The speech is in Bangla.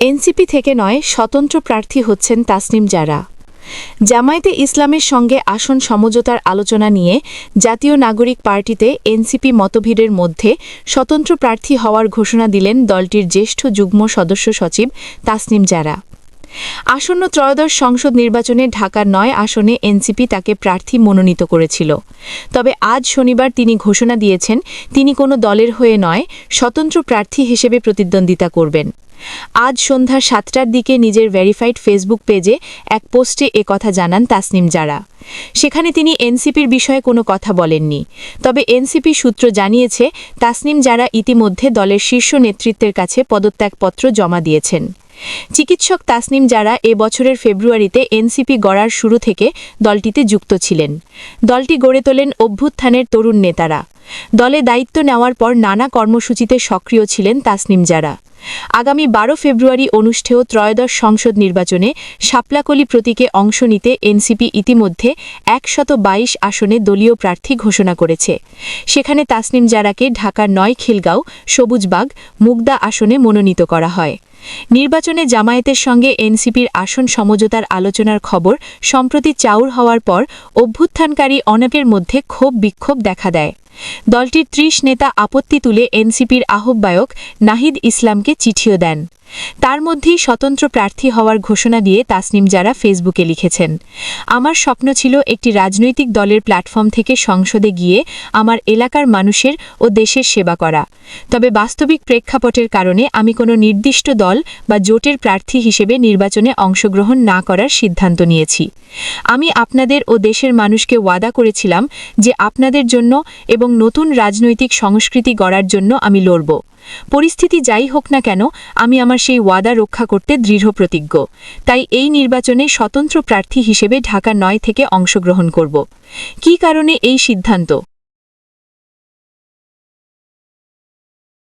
এনসিপি থেকে নয়, স্বতন্ত্র প্রার্থী হচ্ছেন তাসনিম জারা। জামায়াতে ইসলামের সঙ্গে আসন সমঝোতার আলোচনা নিয়ে জাতীয় নাগরিক পার্টিতে এনসিপি মতভিড়ের মধ্যে স্বতন্ত্র প্রার্থী হওয়ার ঘোষণা দিলেন দলটির জ্যেষ্ঠ যুগ্ম সদস্য সচিব তাসনিম জারা। আসন্ন ত্রয়োদশ সংসদ নির্বাচনে ঢাকার নয় আসনে এনসিপি তাকে প্রার্থী মনোনীত করেছিল। তবে আজ শনিবার তিনি ঘোষণা দিয়েছেন, তিনি কোনো দলের হয়ে নয়, স্বতন্ত্র প্রার্থী হিসেবে প্রতিদ্বন্দ্বিতা করবেন। আজ সন্ধ্যা সাতটার দিকে নিজের ভেরিফাইড ফেসবুক পেজে এক পোস্টে এ কথা জানান তাসনিম জারা। সেখানে তিনি এনসিপির বিষয়ে কোনো কথা বলেননি। তবে এনসিপি সূত্র জানিয়েছে, তাসনিম যারা ইতিমধ্যে দলের শীর্ষ নেতৃত্বের কাছে পদত্যাগপত্র জমা দিয়েছেন। চিকিৎসক তাসনিম যারা এ বছরের ফেব্রুয়ারিতে এনসিপি গড়ার শুরু থেকে দলটিতে যুক্ত ছিলেন। দলটি গড়ে তোলেন অভ্যুত্থানের তরুণ নেতারা। দলে দায়িত্ব নেওয়ার পর নানা কর্মসূচিতে সক্রিয় ছিলেন তাসনিম যারা আগামী বারো ফেব্রুয়ারি অনুষ্ঠেয় ত্রয়োদশ সংসদ নির্বাচনে শাপলাকলি প্রতীকে অংশ নিতে এনসিপি ইতিমধ্যে একশত বাইশ আসনে দলীয় প্রার্থী ঘোষণা করেছে। সেখানে তাসনিম জারাকে ঢাকার নয় খিলগাঁও সবুজবাগ, মুগদা আসনে মনোনীত করা হয়। নির্বাচনে জামায়াতের সঙ্গে এনসিপির আসন সমঝোতার আলোচনার খবর সম্প্রতি চাউর হওয়ার পর অভ্যুত্থানকারী অনেকের মধ্যে ক্ষোভ বিক্ষোভ দেখা দেয়। দলটির ত্রিশ নেতা আপত্তি তুলে এনসিপির আহ্বায়ক নাহিদ ইসলামকে চিঠিও দেন। তার মধ্যেই স্বতন্ত্র প্রার্থী হওয়ার ঘোষণা দিয়ে তাসনিম যারা ফেসবুকে লিখেছেন, আমার স্বপ্ন ছিল একটি রাজনৈতিক দলের প্ল্যাটফর্ম থেকে সংসদে গিয়ে আমার এলাকার মানুষের ও দেশের সেবা করা। তবে বাস্তবিক প্রেক্ষাপটের কারণে আমি কোনো নির্দিষ্ট দল বা জোটের প্রার্থী হিসেবে নির্বাচনে অংশগ্রহণ না করার সিদ্ধান্ত নিয়েছি। আমি আপনাদের ও দেশের মানুষকে ওয়াদা করেছিলাম যে আপনাদের জন্য এবং নতুন রাজনৈতিক সংস্কৃতি গড়ার জন্য আমি লড়ব। পরিস্থিতি যাই হোক না কেন, আমি আমার সেই ওয়াদা রক্ষা করতে দৃঢ় প্রতিজ্ঞ। তাই এই নির্বাচনে স্বতন্ত্র প্রার্থী হিসেবে ঢাকা নয় থেকে অংশগ্রহণ করব। কি কারণে এই সিদ্ধান্ত?